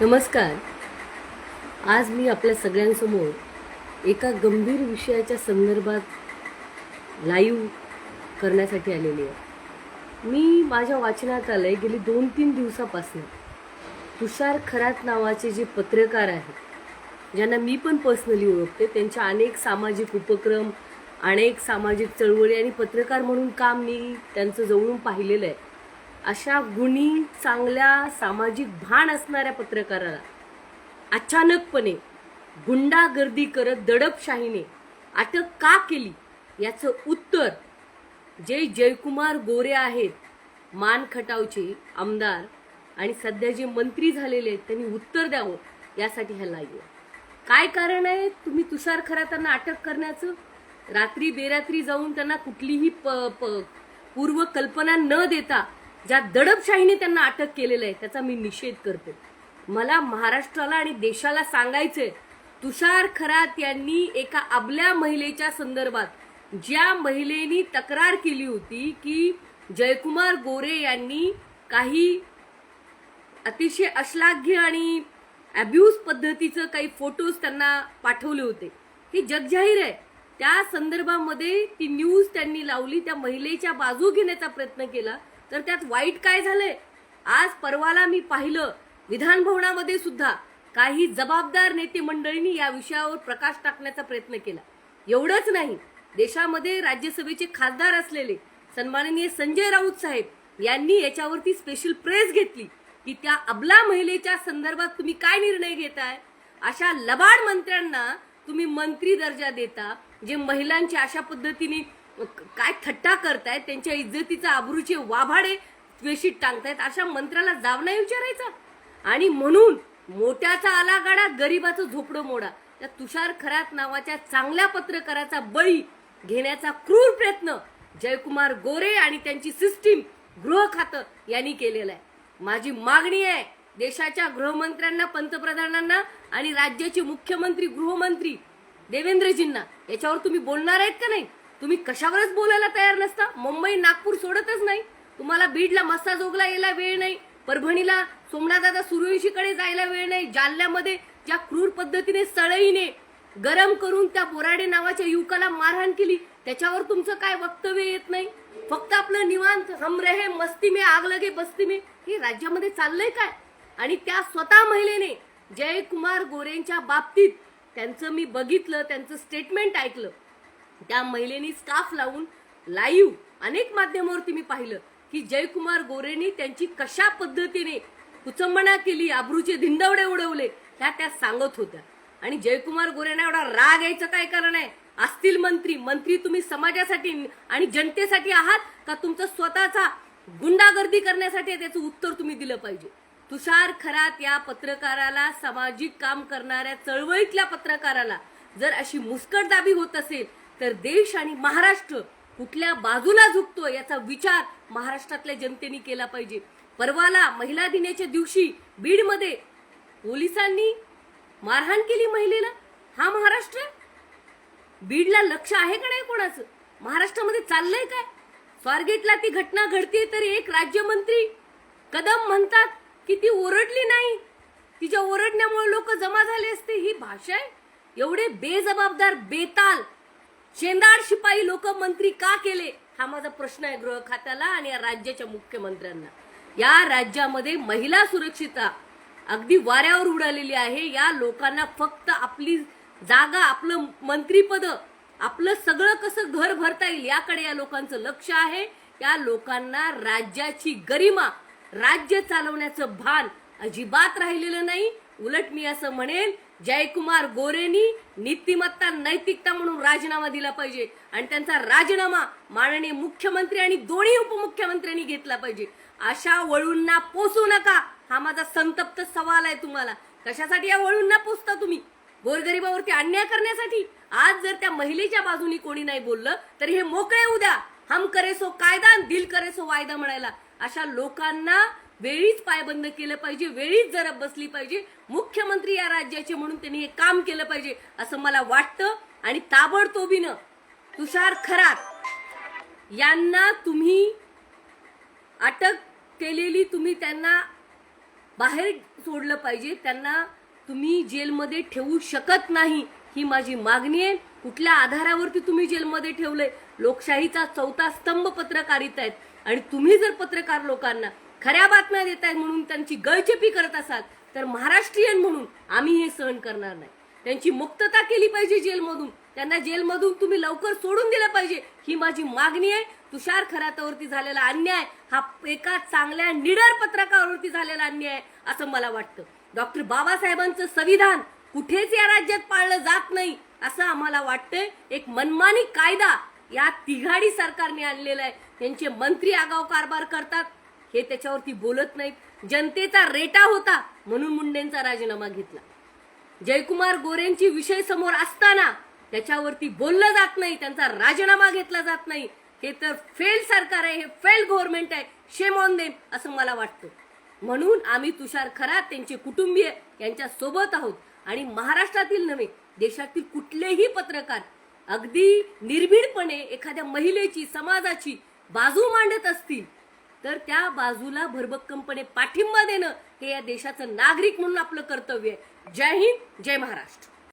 नमस्कार. आज मी आपल्या सगळ्यांसमोर एका गंभीर विषयाच्या संदर्भात लाईव्ह करण्यासाठी आलेली आहे. मी माझ्या वाचनात आलंय गेली दोन तीन दिवसापासून तुषार खरात नावाचे जे पत्रकार आहेत ज्यांना मी पण पर्सनली ओळखते त्यांच्या अनेक सामाजिक उपक्रम अनेक सामाजिक चळवळी आणि पत्रकार म्हणून काम मी त्यांचं जवळून पाहिलेलं आहे. अशा गुणी चांगल्या सामाजिक भान असणाऱ्या पत्रकाराला अचानकपणे गुंडागर्दी करत दडपशाहीने अटक का केली याचं उत्तर जे जयकुमार गोरे आहेत मान खटावचे आमदार आणि सध्या जे मंत्री झालेले आहेत त्यांनी उत्तर द्यावं यासाठी ह्याला लाईव्ह काय कारण आहे? तुम्ही तुषार खरातांना अटक करण्याचं? रात्री बेरात्री जाऊन त्यांना कुठलीही प प- पूर्व कल्पना न देता ज्या दडपशाहीने त्यांना अटक केलेलं आहे त्याचा मी निषेध करते. मला महाराष्ट्राला आणि देशाला सांगायचंय तुषार खरात यांनी एका अबल्या महिलेच्या संदर्भात ज्या महिलेनी तक्रार केली होती की जयकुमार गोरे यांनी काही अतिशय अश्लाघ्य आणि अब्यूज पद्धतीचं काही फोटोज त्यांना पाठवले होते. हे जगजाहीर आहे. त्या संदर्भामध्ये ती न्यूज त्यांनी लावली त्या महिलेच्या बाजू घेण्याचा प्रयत्न केला. तर त्यात वाईट काय झालंय? आज परवाला मी पाहिलं विधान भवनामध्ये सुद्धा काही जबाबदार नेते मंडळींनी या विषयावर प्रकाश टाकण्याचा प्रयत्न केला. एवढंच नाही देशामध्ये राज्यसभेचे खासदार असलेले सन्माननीय संजय राऊत साहेब यांनी याच्यावरती स्पेशल प्रेस घेतली की त्या अबला महिलेच्या संदर्भात तुम्ही काय निर्णय घेताय? अशा लबाड मंत्र्यांना तुम्ही मंत्री दर्जा देता जे महिलांच्या अशा पद्धतीने काय थट्टा करतायत त्यांच्या इज्जतीचा आबरूचे वाभाडे द्वेषित टांगतायत अशा मंत्र्याला जाव नाही विचारायचा? आणि म्हणून मोठ्याचा आला गाडा गरीबाचं झोपडं मोडा. त्या तुषार खरात नावाच्या चांगल्या पत्रकाराचा बळी घेण्याचा क्रूर प्रयत्न जयकुमार गोरे आणि त्यांची सिस्टीम गृह खातं यांनी केलेलं आहे. माझी मागणी आहे देशाच्या गृहमंत्र्यांना पंतप्रधानांना आणि राज्याचे मुख्यमंत्री गृहमंत्री देवेंद्रजींना. याच्यावर तुम्ही बोलणार आहेत का नाही? तुम्ही कशावरच बोलायला तयार नसता? मुंबई नागपूर सोडतच नाही. तुम्हाला बीडला मसाजोगला यायला वेळ नाही. परभणीला सोमनाथदादा सूर्यवंशीकडे जायला वेळ नाही. जालन्यामध्ये ज्या क्रूर पद्धतीने सळईने गरम करून त्या बोराडे नावाच्या युवकाला मारहाण केली त्याच्यावर तुमचं काय वक्तव्य येत नाही? फक्त आपलं निवांत हम रहे मस्ती में आग लगे बस्ती में हे राज्यामध्ये चाललंय काय? आणि त्या स्वतः महिलेने जयकुमार गोरेंच्या बाबतीत त्यांचं मी बघितलं त्यांचं स्टेटमेंट ऐकलं. त्या महिलेनी स्काफ लावून लाईव्ह अनेक माध्यमावरती मी पाहिलं की जयकुमार गोरेनी त्यांची कशा पद्धतीने कुचंबणा केली आबरूचे धिंदवडे उडवले ह्या त्या सांगत होत्या. आणि जयकुमार गोरेंना एवढा राग यायचं काय कारण आहे? असतील मंत्री मंत्री तुम्ही समाजासाठी आणि जनतेसाठी आहात का तुमचं स्वतःचा गुंडागर्दी करण्यासाठी त्याचं उत्तर तुम्ही दिलं पाहिजे? तुषार खरात या पत्रकाराला सामाजिक काम करणाऱ्या चळवळीतल्या पत्रकाराला जर अशी मुस्कटदाबी होत असेल तर देश आणि महाराष्ट्र कुठल्या बाजूला झुकतो याचा विचार महाराष्ट्रातल्या जनतेने केला पाहिजे. परवाला महिला दिनाच्या दिवशी बीडमध्ये पोलिसांनी मारहाण केली महिलेला. हा महाराष्ट्र? बीडला लक्ष आहे का नाही कोणाचं? महाराष्ट्रामध्ये चाललंय काय? स्वारगेटला ती घटना घडते तरी एक राज्यमंत्री कदम म्हणतात की ती ओरडली नाही. तिच्या ओरडण्यामुळे लोक जमा झाले असते. ही भाषा आहे. एवढे बेजबाबदार बेताल शेंदाड शिपाई लोक मंत्री का केले? हा माझा प्रश्न आहे गृह खात्याला आणि या राज्याच्या मुख्यमंत्र्यांना. या राज्यामध्ये महिला सुरक्षिता अगदी वाऱ्यावर उडालेली आहे. या लोकांना फक्त आपली जागा आपलं मंत्रीपद आपलं सगळं कसं घर भरता येईल याकडे या लोकांचं लक्ष आहे. या लोकांना राज्याची गरिमा राज्य चालवण्याचं भान अजिबात राहिलेलं नाही. उलट मी असं म्हणेल जयकुमार गोरेनी नीतिमत्ता नैतिकता म्हणून राजीनामा दिला पाहिजे आणि त्यांचा राजीनामा माननीय मुख्यमंत्री आणि दोन्ही उपमुख्यमंत्र्यांनी घेतला पाहिजे. अशा वळूंना पोसू नका. हा माझा संतप्त सवाल आहे तुम्हाला. कशासाठी या वळूंना पोसता तुम्ही? गोरगरिबावरती अन्याय करण्यासाठी? आज जर त्या महिलेच्या बाजूनी कोणी नाही बोललं तर हे मोकळे उद्या. हम करे सो कायदा दिल करे सो वायदा म्हणायला. अशा लोकांना वेळीच पायबंद केलं पाहिजे वेळीच जरब बसली पाहिजे. मुख्यमंत्री या राज्याचे म्हणून त्यांनी हे काम केलं पाहिजे असं मला वाटतं आणि ताबडतोबीनं तुषार खरात यांना तुम्ही अटक केलेली तुम्ही त्यांना बाहेर सोडलं पाहिजे. त्यांना तुम्ही जेलमध्ये ठेवू शकत नाही ही माझी मागणी आहे. कुठल्या आधारावरती तुम्ही जेलमध्ये ठेवलंय? लोकशाहीचा चौथा स्तंभ पत्रकारिता आहेत. आणि तुम्ही जर पत्रकार लोकांना खऱ्या बातम्या देत आहेत म्हणून त्यांची गळचेपी करत असाल तर महाराष्ट्रीयन म्हणून आम्ही हे सहन करणार नाही. त्यांची मुक्तता केली पाहिजे जेलमधून. त्यांना जेलमधून तुम्ही लवकर सोडून दिलं पाहिजे. ही माझी मागणी आहे. तुषार खरातावरती झालेला अन्याय हा एका चांगल्या निडर पत्रकावरती झालेला अन्याय आहे असं मला वाटतं. डॉक्टर बाबासाहेबांचं संविधान कुठेच या राज्यात पाळलं जात नाही असं आम्हाला वाटतंय. एक मनमानी कायदा या तिघाडी सरकारने आणलेला आहे. त्यांचे मंत्री आगाव कारभार करतात. हे त्याच्यावरती बोलत नाहीत. जनतेचा रेटा होता म्हणून मुंडेंचा राजीनामा घेतला. जयकुमार गोरेंची विषय समोर असताना त्याच्यावरती बोललं जात नाही त्यांचा राजीनामा घेतला जात नाही. हे तर फेल सरकार आहे हे फेल गव्हर्नमेंट आहे शेम ऑन देम असं मला वाटतं. म्हणून आम्ही तुषार खरात त्यांचे कुटुंबीय यांच्या सोबत आहोत. आणि महाराष्ट्रातील नव्हे देशातील कुठलेही पत्रकार अगदी निर्भीडपणे एखाद्या महिलेची समाजाची बाजू मांडत असतील तर त्या बाजूला भरभक्कमपणे पाठिंबा देणं हे या देशाचं नागरिक म्हणून आपलं कर्तव्य आहे. जय हिंद जय महाराष्ट्र.